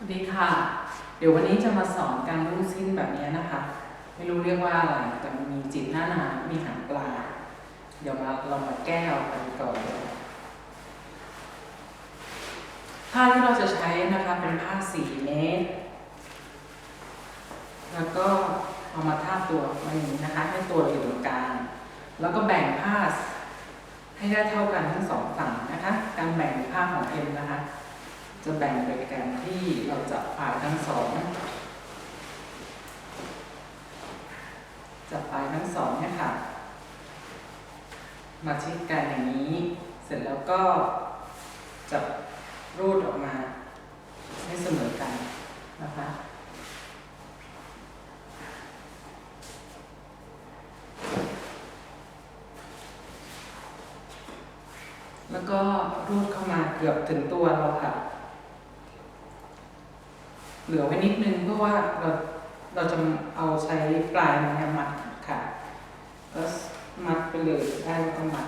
สวัสดีค่ะ เดี๋ยววันนี้จะมาสอนการรูดสิ้นแบบนี้นะคะ ไม่รู้เรียกว่าอะไร แต่มันมีจิตหน้าหนามีหางปลา เดี๋ยวมาเรามาแก้เอาไปก่อนเลยผ้าที่เราจะใช้นะคะเป็นผ้าสีเมตร แล้วก็เอามาทาบตัวไว้อย่างนี้นะคะ ให้ตัวอยู่ตรงกลาง แล้วก็แบ่งผ้าให้ได้เท่ากันทั้งสองฝั่งนะคะ การแบ่งผ้าของเอ็มนะคะ จะแบ่งโดยการที่เราจับปลาทั้งสองจับปลายทั้งสองเนี่ยค่ะ มาชิดกันอย่างนี้ เสร็จแล้วก็จับรูดออกมา ให้เสมอกันนะคะ แล้วก็รูดเข้ามาเกือบถึงตัวเราค่ะ เหลือไว้นิดนึงเพราะว่าเราเราจะเอาใช้ปลายมันมัดค่ะก็มัดไปเลยได้ไม่ต้องมัด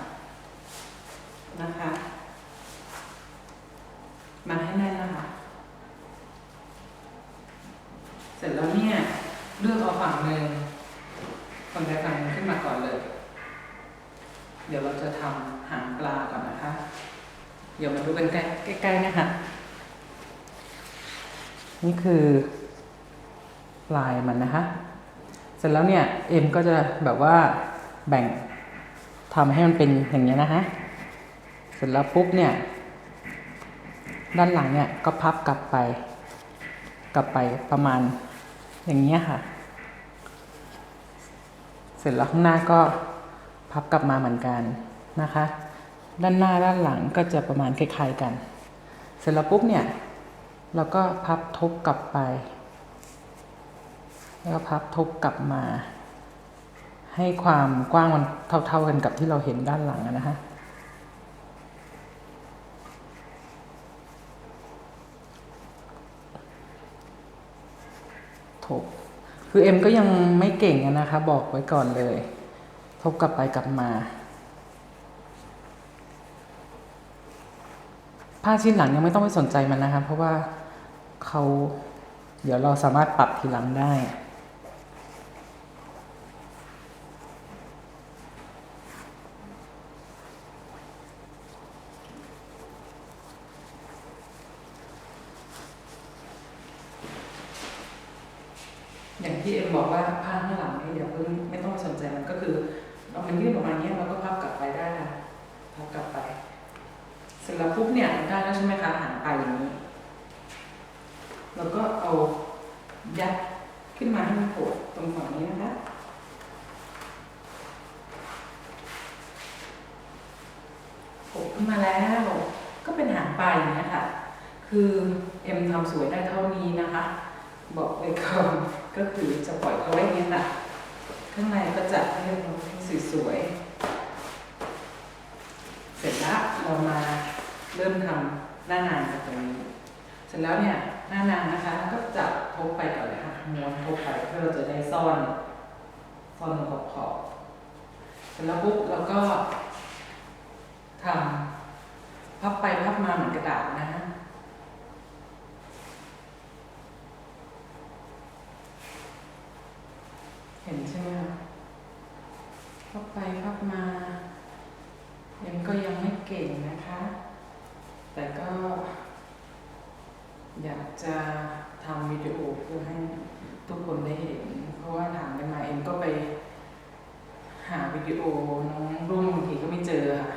นะคะ มัดให้แน่นนะคะ เสร็จแล้วเนี่ยเลือกเอาฝั่งหนึ่งฝั่งใดฝั่งหนึ่งขึ้นมาก่อนเลย เดี๋ยวเราจะทำหางปลาก่อนนะคะ เดี๋ยวมาดูกันใกล้ๆนะคะ นี่คือลายมันนะคะเสร็จแล้วเนี่ยเอ็มก็จะแบบว่าแบ่งทำให้มันเป็นอย่างนี้ยนะคะเสร็จแล้วปุ๊บเนี่ย ด้านหลังเนี่ยก็พับกลับไป กลับไปประมาณอย่างนี้ยค่ะ เสร็จแล้วข้างหน้าก็พับกลับมาเหมือนกันนะคะ ด้านหน้าด้านหลังก็จะประมาณคล้ายๆกัน เสร็จแล้วปุ๊บเนี่ย เราก็พับทบกลับไป แล้วพับทบกลับมา ให้ความกว้างมันเท่า ๆกันกับที่เราเห็นด้านหลังนะฮะทบคือเอ็มก็ยังไม่เก่งอะนะคะ บอกไว้ก่อนเลย ทบกลับไปกลับมาผ้าชิ้นหลังยังไม่ต้องไปสนใจมันนะคะ เพราะว่า เขาเดี๋ยวเราสามารถปรับทีหลังได้อย่างที่เอ็มบอกว่าผ้าข้างหลังไม่ต้องไปสนใจมันก็คือเรามันยืดออกมาเนี้ยเราก็พับกลับไปได้ค่ะพับกลับไป เสร็จแล้วปุ๊บเนี่ยได้แล้วใช่ไหมคะหันไปอย่างนี้ แล้วก็เอา ยัดขึ้นมาให้มันโผล่ตรงฝั่งนี้นะคะโผล่ขึ้นมาแล้ว ก็เป็นหางปลาอย่างนี้ค่ะ คือเอ็มทำสวยได้เท่านี้นะคะ บอกเลยก่อนก็คือจะปล่อยเขาไว้อย่างนี้ค่ะ ข้างในก็จะให้มันสวยๆเสร็จแล้วเรามาเริ่มทำหน้านางกันตรงนี้ เสร็จแล้วเนี่ย หน้านางนะคะก็จับทบไปก่อนเลยค่ะม้วนทบไปเพื่อเราจะได้ซ่อนซ่อนขอบขอบๆเสร็จแล้วปุ๊บเราก็ทำพับไปพับมาเหมือนกระดาษนะฮะเห็นใช่ไหมคะพับไปพับมา ยังก็ยังไม่เก่งนะคะ แต่ก็ อยากจะทำวิดีโอเพื่อให้ทุกคนได้เห็น เพราะว่าถามกันมาเอ็มก็ไป หาวิดีโอน้องรุ่งบางทีก็ไม่เจอค่ะ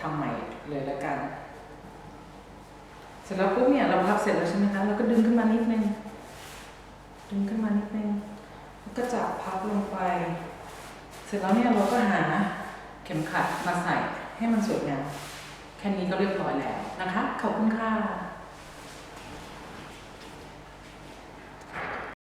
ทำใหม่เลยล้วกัน เสร็จแล้วปุ๊บเนี่ยเราพับเสร็จแล้วใช่ไหมคะเราก็ดึงขึ้นมานิดนึงดึงขึ้นมานิดนึงแล้วก็จับพับลงไป เสร็จแล้วเนี่ยเราก็หาเข็มขัดมาใส่ให้มันสวยงามแค่นี้ก็เรียบร้อยแล้วนะคะ ขอบคุณค่ะ